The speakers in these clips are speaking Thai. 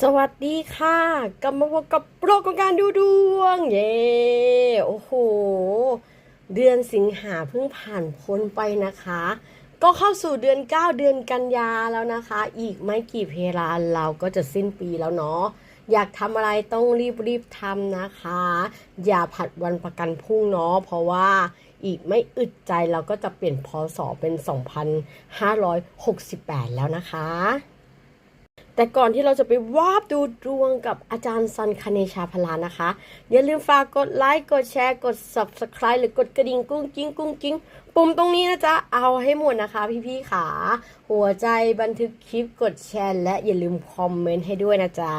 สวัสดีค่ะกลับมาพบกับโปรของการดูดวง เย้โอ้โห เดือนสิงหาเพิ่งผ่านพ้นไปนะคะ ก็เข้าสู่เดือน 9 เดือนกันยาแล้วนะคะ อีกไม่กี่เพลาเราก็จะสิ้นปีแล้วเนาะอยากทำอะไรต้องรีบรีบทำนะคะ อย่าผัดวันประกันพรุ่งเนาะเพราะว่าอีกไม่อึดใจเราก็จะเปลี่ยนพศเป็น 2568 แล้วนะคะ แต่ก่อนที่เราจะไปวาบดูดวงกับอาจารย์ซันคเนชาพลานะคะ อย่าลืมฝากกดไลค์กดแชร์กด subscribe หรือกดกระดิ่งกุ้งกิ้งกุ้งกิ้งปุ่มตรงนี้นะจ๊ะ เอาให้หมดนะคะ พี่ๆขาหัวใจบันทึกคลิปกดแชร์และอย่าลืมคอมเมนต์ให้ด้วยนะจ๊ะ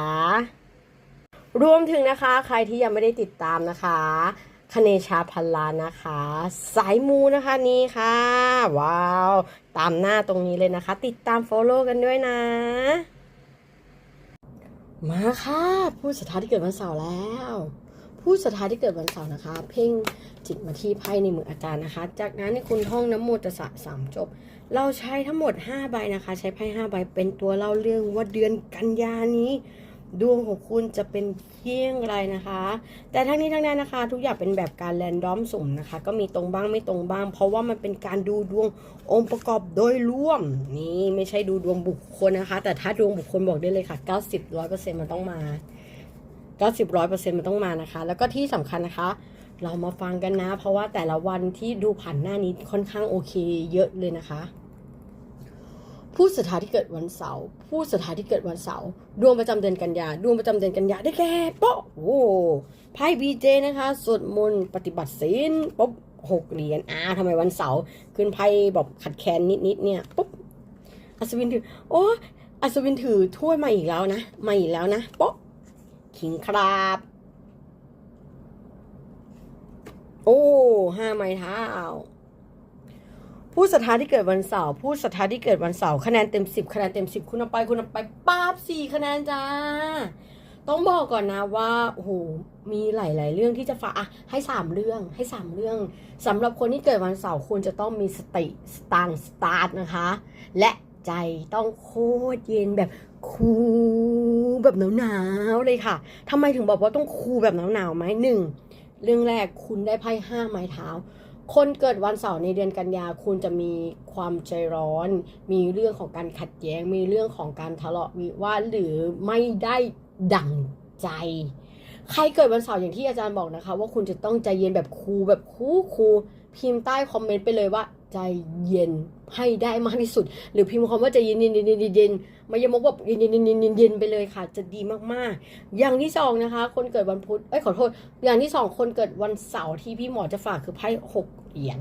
รวมถึงนะคะ ใครที่ยังไม่ได้ติดตามนะคะคเนชาพันลานะคะ สายมูนะคะนี่ค่ะ ว้าว ตามหน้าตรงนี้เลยนะคะ ติดตาม follow กันด้วยนะ มาค่ะ ผู้ศรัทธาที่เกิดวันเสาร์แล้ว ผู้ศรัทธาที่เกิดวันเสาร์นะคะ เพ่งจิตมาที่ไพ่ในมืออาจารย์นะคะ จากนั้นคุณท่องน้ำมูตสสะสามจบ เราใช้ทั้งหมด 5 ใบนะคะ ใช้ไพ่5ใบเป็นตัวเล่าเรื่องว่าเดือนกันยานี้ ดวงของคุณจะเป็นเที่ยงไรนะคะ แต่ทั้งนี้ทั้งนั้นนะคะ ทุกอย่างเป็นแบบการแรนดอมสุ่มนะคะ ก็มีตรงบ้างไม่ตรงบ้าง เพราะว่ามันเป็นการดูดวงองค์ประกอบโดยรวม นี่ไม่ใช่ดูดวงบุคคลนะคะ แต่ถ้าดวงบุคคลบอกได้เลยค่ะ 90 100%มันต้องมา 90 100%มันต้องมานะคะ แล้วก็ที่สำคัญนะคะ เรามาฟังกันนะ เพราะว่าแต่ละวันที่ดูผ่านหน้านี้ค่อนข้างโอเค เยอะเลยนะคะ ผู้ศรัทธาที่เกิดวันเสาร์ผู้ศรัทธาที่เกิดวันเสาร์ดวงประจำเดือนกันยาดวงประจำเดือนกันยาได้แก่โป๊ะโอ้ไพ่บีเจนะคะสวดมนต์ปฏิบัติศีลปุ๊บหกเหรียญอ่าทำไมวันเสาร์ขึ้นไพ่แบบขัดแค้นนิดๆเนี่ยปุ๊บอัศวินถือโอ้อัศวินถือถ้วยมาอีกแล้วนะมาอีกแล้วนะโป๊ะขิงครับโอ้ห้าไม้เท้า ผู้ศรัทธาที่เกิดวันเสาร์ผู้ศรัทธาที่เกิดวันเสาร์คะแนนเต็มสิบคะแนนเต็มสิบคุณเอาไปคุณเอาไปป้าบสี่คะแนนจ้า ต้องบอกก่อนนะว่าโอ้โหมีหลาย ๆ เรื่องที่จะฝากอะให้สามเรื่องให้สามเรื่องสำหรับคนที่เกิดวันเสาร์ควรจะต้องมีสติสตางค์สตาร์ทนะคะ และใจต้องโคตรเย็นแบบคูลแบบหนาวๆเลยค่ะทำไมถึงบอกว่าต้องคูลแบบหนาวๆไหมหนึ่งเรื่องแรกคุณได้ไพ่ห้าไม้เท้า คนเกิดวันเสาร์ในเดือนกันยาคุณจะมีความใจร้อน มีเรื่องของการขัดแย้ง มีเรื่องของการทะเลาะวิวาทหรือไม่ได้ดั่งใจ ใครเกิดวันเสาร์อย่างที่อาจารย์บอกนะคะ ว่าคุณจะต้องใจเย็นแบบครูแบบคูลคูพิมพ์ใต้คอมเมนต์ไปเลยว่า ใจเย็น ให้ได้มากที่สุด หรือพิมพ์คำว่าจเย็นเย็นเย็นเย็นเย็นม่ยมกแบบเย็นเย็นเย็นเย็นเย็นไปเลยค่ะ จะดีมากๆ อย่างที่สองนะคะ คนเกิดวันพุธเอ้ยขอโทษ อย่างที่สองคนเกิดวันเสาร์ที่พี่หมอจะฝากคือไพ่หกเหรียญ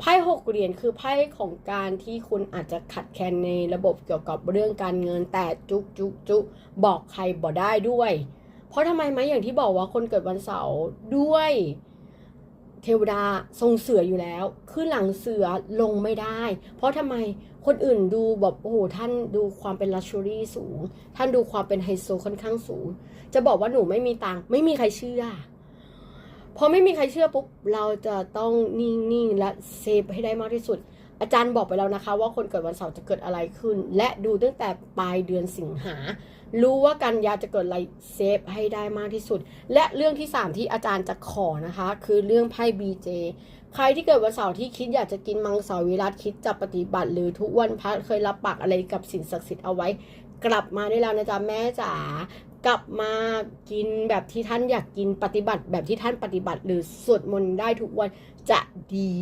ไพ่หกเหรียญคือไพ่ของการที่คุณอาจจะขัดแคลนในระบบเกี่ยวกับเรื่องการเงินแต่จุกจุกจุกบอกใครบอกได้ด้วย เพราะทำไมไหมอย่างที่บอกว่าคนเกิดวันเสาร์ด้วย เทวดาทรงเสืออยู่แล้ว ขึ้นหลังเสือลงไม่ได้ เพราะทำไมคนอื่นดูแบบโอ้โหท่านดูความเป็นลักชัวรี่สูง ท่านดูความเป็นไฮโซค่อนข้างสูง จะบอกว่าหนูไม่มีตังค์ไม่มีใครเชื่อพอไม่มีใครเชื่อปุ๊บเราจะต้องนิ่งๆและเซฟให้ได้มากที่สุด อาจารย์บอกไปแล้วนะคะ ว่าคนเกิดวันเสาร์จะเกิดอะไรขึ้น และดูตั้งแต่ปลายเดือนสิงหา รู้ว่ากันยาจะเกิดอะไรเซฟให้ได้มากที่สุด และเรื่องที่ 3 ที่อาจารย์จะขอนะคะ คือเรื่องไพ่บีเจใครที่เกิดวันเสาร์ที่คิดอยากจะกินมังสวิรัตคิดจะปฏิบัติ หรือทุกวันพระเคยรับปากอะไรกับสิ่งศักดิ์สิทธิ์เอาไว้ กลับมาได้แล้วนะจ๊ะแม่จ๋า กลับมากินแบบที่ท่านอยากกินปฏิบัติแบบที่ท่านปฏิบัติ หรือสวดมนต์ได้ทุกวันจะดี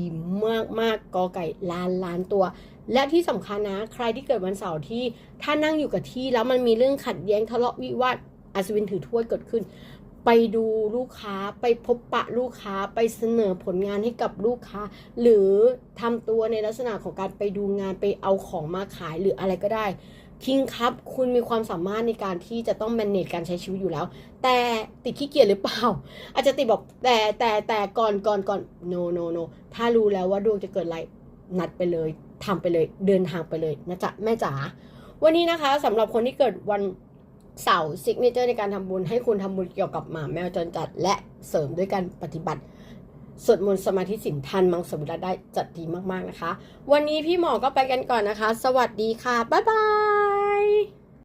มากมากๆกอไก่ล้านล้านตัว และที่สำคัญนะ ใครที่เกิดวันเสาร์ที่ถ้านั่งอยู่กับที่แล้วมันมีเรื่องขัดแย้งทะเลาะวิวาทอัศวินถือถ้วยเกิดขึ้น ไปดูลูกค้าไปพบปะลูกค้าไปเสนอผลงานให้กับลูกค้า หรือทำตัวในลักษณะของการไปดูงานไปเอาของมาขายหรืออะไรก็ได้ คิงครับคุณมีความสามารถในการที่จะต้อง manage การใช้ชีวิตอยู่แล้ว แต่ติดขี้เกียจหรือเปล่า อาจจะติดบอกแต่แต่แต่ก่อนก่อนก่อน no no no ถ้ารู้แล้วว่าดวงจะเกิดอะไรนัดไปเลยทำไปเลยเดินทางไปเลยนะจ๊ะแม่จ๋าวันนี้นะคะสำหรับคนที่เกิดวันเสาร์ซิกเนเจอร์ในการทำบุญให้คุณทำบุญเกี่ยวกับหมาแมวจรจัด และเสริมด้วยการปฏิบัติสวดมนต์สมาธิสินทันมังสวิรัตได้จัดดีมาก ๆ นะคะ วันนี้พี่หมอก็ไปกันก่อนนะคะ สวัสดีค่ะ บ๊ายบาย Bye.